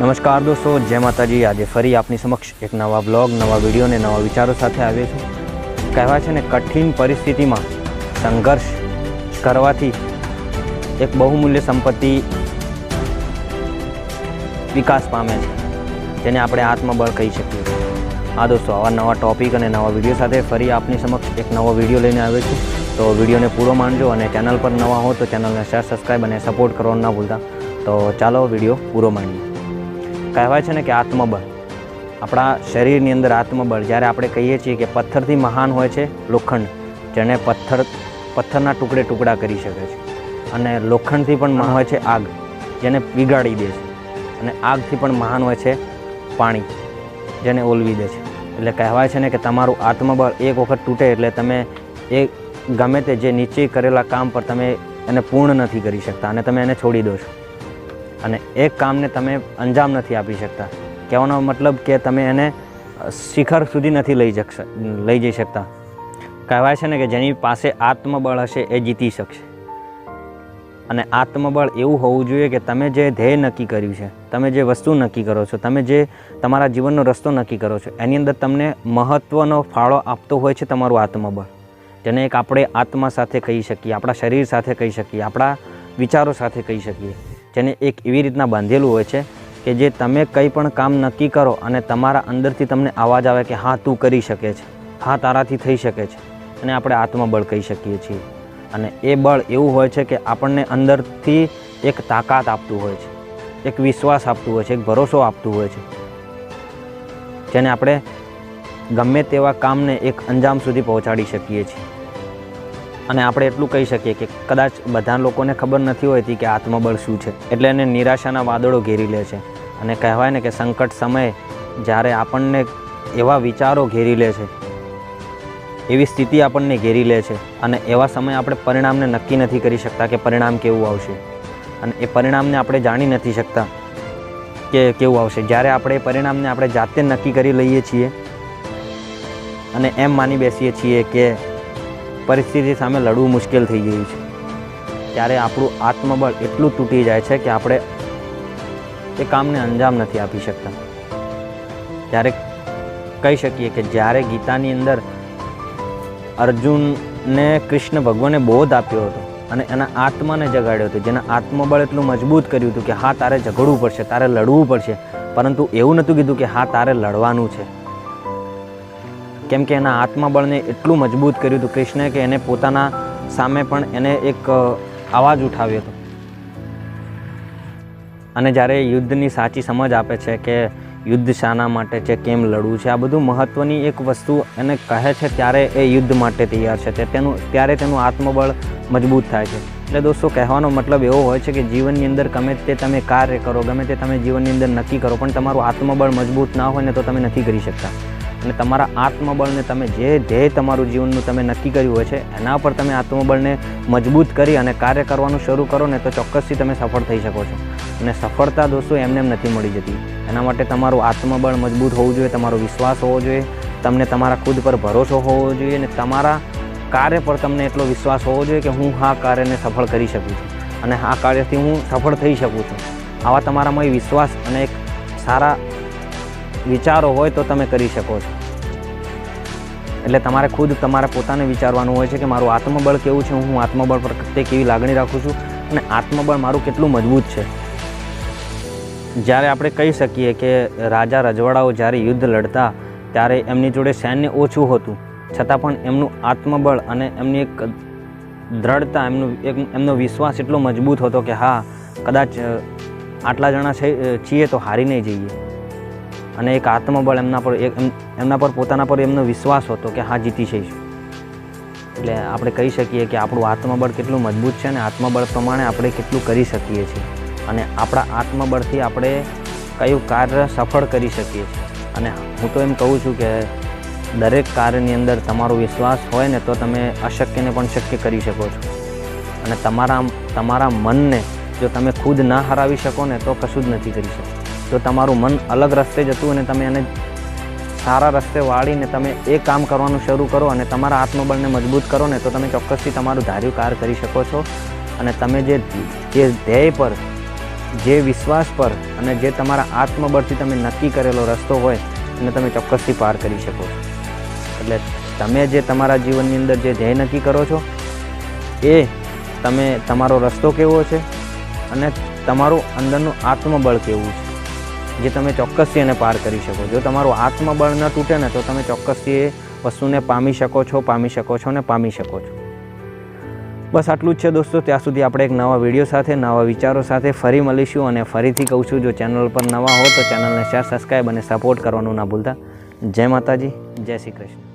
નમસ્કાર દોસ્તો, જય માતાજી. આજે ફરી આપની સમક્ષ એક નવા બ્લોગ નવા વીડિયો અને નવા વિચારો સાથે આવ્યો છું. કહેવાય છે ને, કઠિન પરિસ્થિતિમાં સંઘર્ષ કરવાથી એક બહુમૂલ્ય સંપત્તિ વિકાસ પામે છે, જેને આપણે આત્મબળ કહી શકીએ આ દોસ્તો, આવા નવા ટોપિક અને નવા વીડિયો સાથે ફરી આપની સમક્ષ એક નવો વીડિયો લઈને આવ્યો છું. તો વિડીયોને પૂરો માનજો અને ચેનલ પર નવા હો તો ચેનલને શેર સબસ્ક્રાઈબ અને સપોર્ટ કરવાનું ના ભૂલતા. તો ચાલો વીડિયો પૂરો માણીએ કહેવાય છે ને કે આત્મબળ. આપણા શરીરની અંદર આત્મબળ, જ્યારે આપણે કહીએ છીએ કે પથ્થરથી મહાન હોય છે લોખંડ જેને પથ્થર, પથ્થરના ટુકડે ટુકડા કરી શકે છે. અને લોખંડથી પણ મહાન હોય છે આગ, જેને પીગાડી દે છે. અને આગથી પણ મહાન હોય છે પાણી, જેને ઓલવી દે છે. એટલે કહેવાય છે ને કે તમારું આત્મબળ એક વખત તૂટે એટલે તમે એ ગમે તે જે નીચે કરેલા કામ પર તમે એને પૂર્ણ નથી કરી શકતા અને તમે એને છોડી દો છો. અને એક કામને તમે અંજામ નથી આપી શકતા. કહેવાનો મતલબ કે તમે એને શિખર સુધી નથી લઈ જક લઈ જઈ શકતા. કહેવાય છે ને કે જેની પાસે આત્મબળ હશે એ જીતી શકશે. અને આત્મબળ એવું હોવું જોઈએ કે તમે જે ધ્યેય નક્કી કર્યું છે, તમે જે વસ્તુ નક્કી કરો છો, તમે જે તમારા જીવનનો રસ્તો નક્કી કરો છો, એની અંદર તમને મહત્ત્વનો ફાળો આપતો હોય છે તમારું આત્મબળ. જેને એક આપણે આત્મા સાથે કહી શકીએ, આપણા શરીર સાથે કહી શકીએ, આપણા વિચારો સાથે કહી શકીએ. જેને એક એવી રીતના બાંધેલું હોય છે કે જે તમે કંઈ પણ કામ નક્કી કરો અને તમારા અંદરથી તમને અવાજ આવે કે હા, તું કરી શકે છે. હા, તારાથી થઈ શકે છે. અને આપણે આત્મબળ કહી શકીએ છીએ. અને એ બળ એવું હોય છે કે આપણને અંદરથી એક તાકાત આપતું હોય છે. એક વિશ્વાસ આપતું હોય છે, એક ભરોસો આપતું હોય છે. જેને આપણે ગમે તેવા કામને એક અંજામ સુધી પહોંચાડી શકીએ છીએ. અને આપણે એટલું કહી શકીએ કે કદાચ બધા લોકોને ખબર નથી હોતી કે આત્મબળ શું છે. એટલે એને નિરાશાના વાદળો ઘેરી લે છે. અને કહેવાય ને કે સંકટ સમયે જ્યારે આપણને એવા વિચારો ઘેરી લે છે, એવી સ્થિતિ આપણને ઘેરી લે છે અને એવા સમયે આપણે પરિણામને નક્કી નથી કરી શકતા કે પરિણામ કેવું આવશે. અને એ પરિણામને આપણે જાણી નથી શકતા કે કેવું આવશે. જ્યારે આપણે એ પરિણામને આપણે જાતે નક્કી કરી લઈએ છીએ અને એમ માની બેસીએ છીએ કે પરિસ્થિતિ સામે લડવું મુશ્કેલ થઈ ગયું છે. ત્યારે આપણું આત્મબળ એટલું તૂટી જાય છે કે આપણે એ કામને અંજામ નથી આપી શકતા. ત્યારે કહી શકીએ કે જ્યારે ગીતાની અંદર અર્જુનને કૃષ્ણ ભગવાને બોધ આપ્યો હતો અને એના આત્માને જગાડ્યો હતો, જેના આત્મબળ એટલું મજબૂત કર્યું હતું કે હા, તારે ઝઘડવું પડશે, તારે લડવું પડશે, પરંતુ એવું નહોતું કીધું કે હા, તારે લડવાનું છે. કેમ કે એના આત્મબળને એટલું મજબૂત કર્યું હતું કૃષ્ણે કે એને પોતાના સામે પણ એને એક અવાજ ઉઠાવ્યો હતો. અને જ્યારે યુદ્ધની સાચી સમજ આપે છે કે યુદ્ધ શાના માટે છે, કેમ લડવું છે, આ બધું મહત્ત્વની એક વસ્તુ એને કહે છે, ત્યારે એ યુદ્ધ માટે તૈયાર છે તેનું, ત્યારે તેનું આત્મબળ મજબૂત થાય છે. એટલે દોસ્તો, કહેવાનો મતલબ એવો હોય છે કે જીવનની અંદર ગમે તે તમે કાર્ય કરો, ગમે તે તમે જીવનની અંદર નક્કી કરો, પણ તમારું આત્મબળ મજબૂત ના હોય ને તો તમે નથી કરી શકતા. અને તમારા આત્મબળને તમે જે ધ્યેય તમારું જીવનનું તમે નક્કી કર્યું હોય છે, એના પર તમે આત્મબળને મજબૂત કરી અને કાર્ય કરવાનું શરૂ કરો ને તો ચોક્કસથી તમે સફળ થઈ શકો છો. અને સફળતા દોસ્તો એમને એમ નથી મળી જતી. એના માટે તમારું આત્મબળ મજબૂત હોવું જોઈએ, તમારો વિશ્વાસ હોવો જોઈએ, તમને તમારા ખુદ પર ભરોસો હોવો જોઈએ અને તમારા કાર્ય પર તમને એટલો વિશ્વાસ હોવો જોઈએ કે હું આ કાર્યને સફળ કરી શકું છું અને આ કાર્યથી હું સફળ થઈ શકું છું. આવા તમારામાં વિશ્વાસ અને એક સારા વિચારો હોય તો તમે કરી શકો છો. એટલે તમારે ખુદ તમારે પોતાને વિચારવાનું હોય છે કે મારું આત્મબળ કેવું છે, હું આત્મબળ પ્રત્યે કેવી લાગણી રાખું છું અને આત્મબળ મારું કેટલું મજબૂત છે. જ્યારે આપણે કહી શકીએ કે રાજા રજવાડાઓ જ્યારે યુદ્ધ લડતા, ત્યારે એમની જોડે સૈન્ય ઓછું હતું. છતાં પણ એમનું આત્મબળ અને એમની એક દ્રઢતા, એમનું એક, એમનો વિશ્વાસ એટલો મજબૂત હતો કે હા, કદાચ આટલા જણા છે છીએ તો હારી નહીં જઈએ. અને એક આત્મબળ એમના પર એમના પર પોતાના પર એમનો વિશ્વાસ હતો કે હા, જીતી જઈશું. એટલે આપણે કહી શકીએ કે આપણું આત્મબળ કેટલું મજબૂત છે અને આત્મબળ પ્રમાણે આપણે કેટલું કરી શકીએ છીએ. અને આપણા આત્મબળથી આપણે કયું કાર્ય સફળ કરી શકીએ છીએ. અને હું તો એમ કહું છું કે દરેક કાર્યની અંદર તમારો વિશ્વાસ હોય ને તો તમે અશક્યને પણ શક્ય કરી શકો છો. અને તમારા તમારા મનને જો તમે ખુદ ના હરાવી શકો ને તો કશું જ નથી કરી શકતા. જો તમારું મન અલગ રસ્તે જતું અને તમે એને સારા રસ્તે વાળીને તમે એ કામ કરવાનું શરૂ કરો અને તમારા આત્મબળને મજબૂત કરો ને તો તમે ચોક્કસથી તમારું ધાર્યું કાર કરી શકો છો. અને તમે જે જે ધ્યેય પર, જે વિશ્વાસ પર અને જે તમારા આત્મબળથી તમે નક્કી કરેલો રસ્તો હોય એને તમે ચોક્કસથી પાર કરી શકો. એટલે તમે જે તમારા જીવનની અંદર જે ધ્યેય નક્કી કરો છો, એ તમે, તમારો રસ્તો કેવો છે અને તમારું અંદરનું આત્મબળ કેવું છે? જે તમે ચોક્કસથી એને પાર કરી શકો. જો તમારું આત્મબળ ન તૂટે ને, તો તમે ચોક્કસથી એ વસ્તુને પામી શકો છો, પામી શકો છો ને પામી શકો છો. બસ આટલું જ છે દોસ્તો. ત્યાં સુધી આપણે એક નવા વીડિયો સાથે, નવા વિચારો સાથે ફરી મળીશું અને ફરીથી કહું છું, જો ચેનલ પર નવા હો તો ચેનલને શેર સબસ્ક્રાઈબ અને સપોર્ટ કરવાનું ના ભૂલતા. જય માતાજી, જય શ્રી કૃષ્ણ.